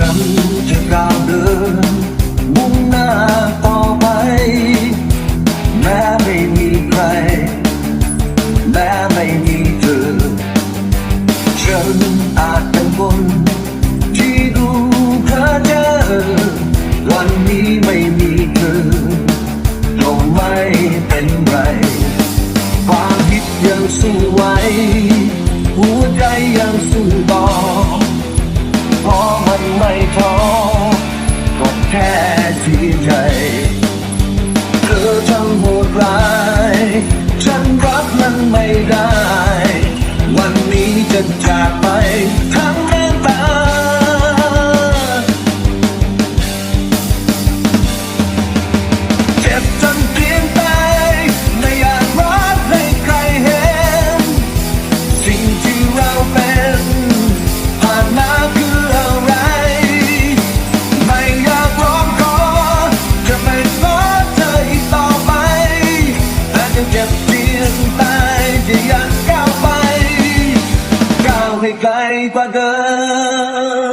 จะก้าวเดินมุ่งหน้าต่อไป แม้ไม่มีใคร แม้ไม่มีเธอ ฉันอาจเป็นคนที่ดูเพ้อเจอวันนี้ไม่มีเธอก็ไม่เป็นไร ความคิดยังสู้ไหวหัวใจยัง ก็แค่ใจเธอทำโหดร้าย ฉันรับมันไม่ได้ เจีนตาจะยังก้าวไป ก้าวให้ไกลกว่าเดิม